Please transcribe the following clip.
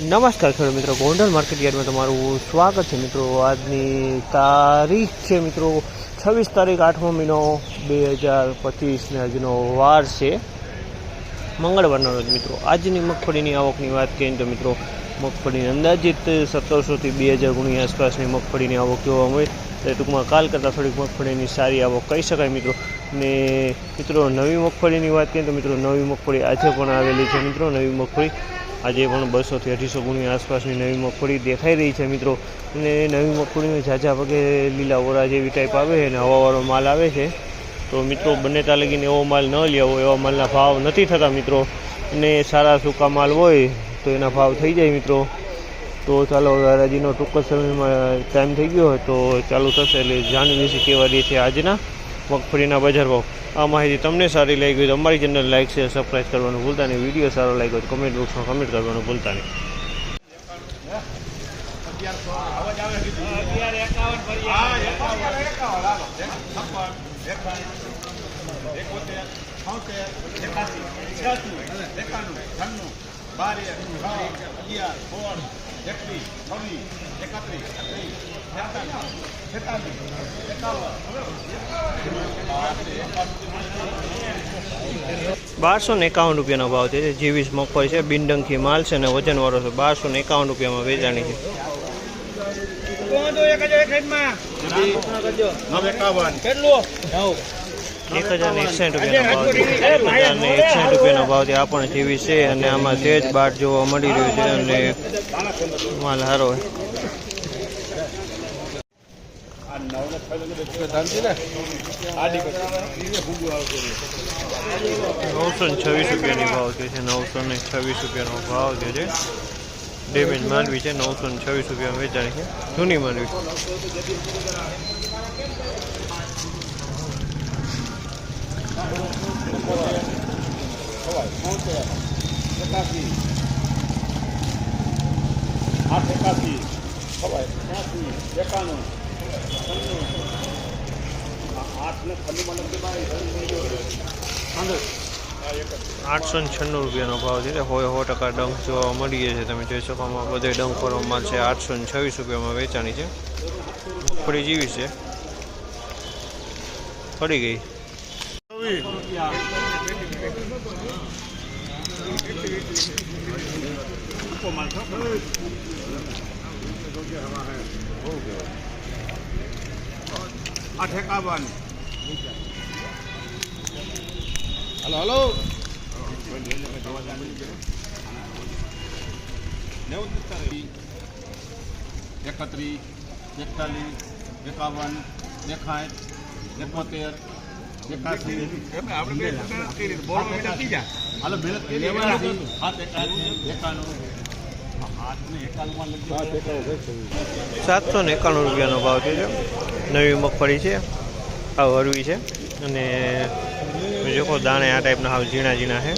નમસ્કાર ખેડૂત મિત્રો, ગોંડલ માર્કેટ તમારું સ્વાગત છે મિત્રો. આજની તારીખ છે મિત્રો, છવ્વીસ તારીખ આઠમો મહિનો બે હજાર પચીસને આજનો વાર છે. મંગળવારના રોજ મિત્રો, આજની મગફળીની આવકની વાત કરીએ તો મિત્રો, મગફળીની અંદાજિત સત્તરસોથી બે હજાર ગુણી આસપાસની મગફળીની આવક જોવા મળે. તો ટૂંકમાં કાલ કરતાં થોડીક મગફળીની સારી આવક કહી શકાય મિત્રો. ને મિત્રો, નવી મગફળીની વાત કરીએ તો મિત્રો, નવી મગફળી આજે પણ આવેલી છે મિત્રો. નવી મગફળી આજે પણ બસોથી અઢીસો ગુણી આસપાસની નવી મગફળી દેખાઈ રહી છે, મિત્રો. અને નવી મગફળીમાં ઝાઝા પગે લીલા ઓરા જેવી ટાઈપ આવે છે અને હવાવાળો માલ આવે છે. તો મિત્રો, બંને તાલગીને એવો માલ ન લેવો એવા માલના ભાવ નથી થતા, મિત્રો. અને સારા સૂકા માલ હોય તો એના ભાવ થઈ જાય, મિત્રો. તો ચાલો હરાજીનો ટૂંક સમયમાં ટાઈમ થઈ ગયો હોય તો ચાલુ થશે, એટલે જાણી લઈશું કેવા દે છે આજના મગફળીના બજાર ભાવ. આ માહિતી તમને સારી લાગી હોય તો અમારી ચેનલ લાઈક શેર સબસ્ક્રાઈબ કરવાનું ભૂલતા નહીં. વીડિયો સારો લાગ્યો તો કમેન્ટ બોક્સમાં કમેન્ટ કરવાનું ભૂલતા નહીં. બારસો ને એકાવન રૂપિયાનો ભાવ છે. જે જીવીસ મગફળી છે, બિનડંખી માલ છે અને વજનવાળો છે. બારસો ને એકાવન રૂપિયામાં વેચાણી છે. એક હજાર ને એકસાઠ રૂપિયાનો ભાવ છે. એક હજાર ને એકસાઠ રૂપિયાનો ભાવ છે આ પણ જીવી છે અને આમાં તેજ બાટ જોવા મળી રહ્યું છે અને માલ સારો હોય નવસો ને છવ્વીસ રૂપિયાની ભાવ છે નવસો ને છવ્વીસ રૂપિયાનો ભાવ જે છે ડેમેજ માંડવી છે નવસો ને છવ્વીસ રૂપિયા વેચાણી છે જૂની માંડવી આઠ એકાસી ખવાય ત્યાંસી એકાણું આઠસો ને છન્નું રૂપિયાનો ભાવ છે સો સો ટકા ડંખ જોવા મળીએ છે તમે જોઈ શકો આમાં બધે ડંખ વાળો માલ છે. આઠસો ને છવ્વીસ રૂપિયામાં વેચાણી છે. મગફળી જીવી છે. પડી ગઈ. આઠ એકાવન હલો હલો એકત્રીસ એકતાલીસ એકાવન એકાઠ એકોતેર એકાસી હાલો મહેનત એકાણું સાતસો ને એકાણું રૂપિયાનો ભાવ છે. નવી મગફળી છે. આ હરવી છે. અને જોકો દાણે આ ટાઈપના હાવ ઝીણા ઝીણા છે.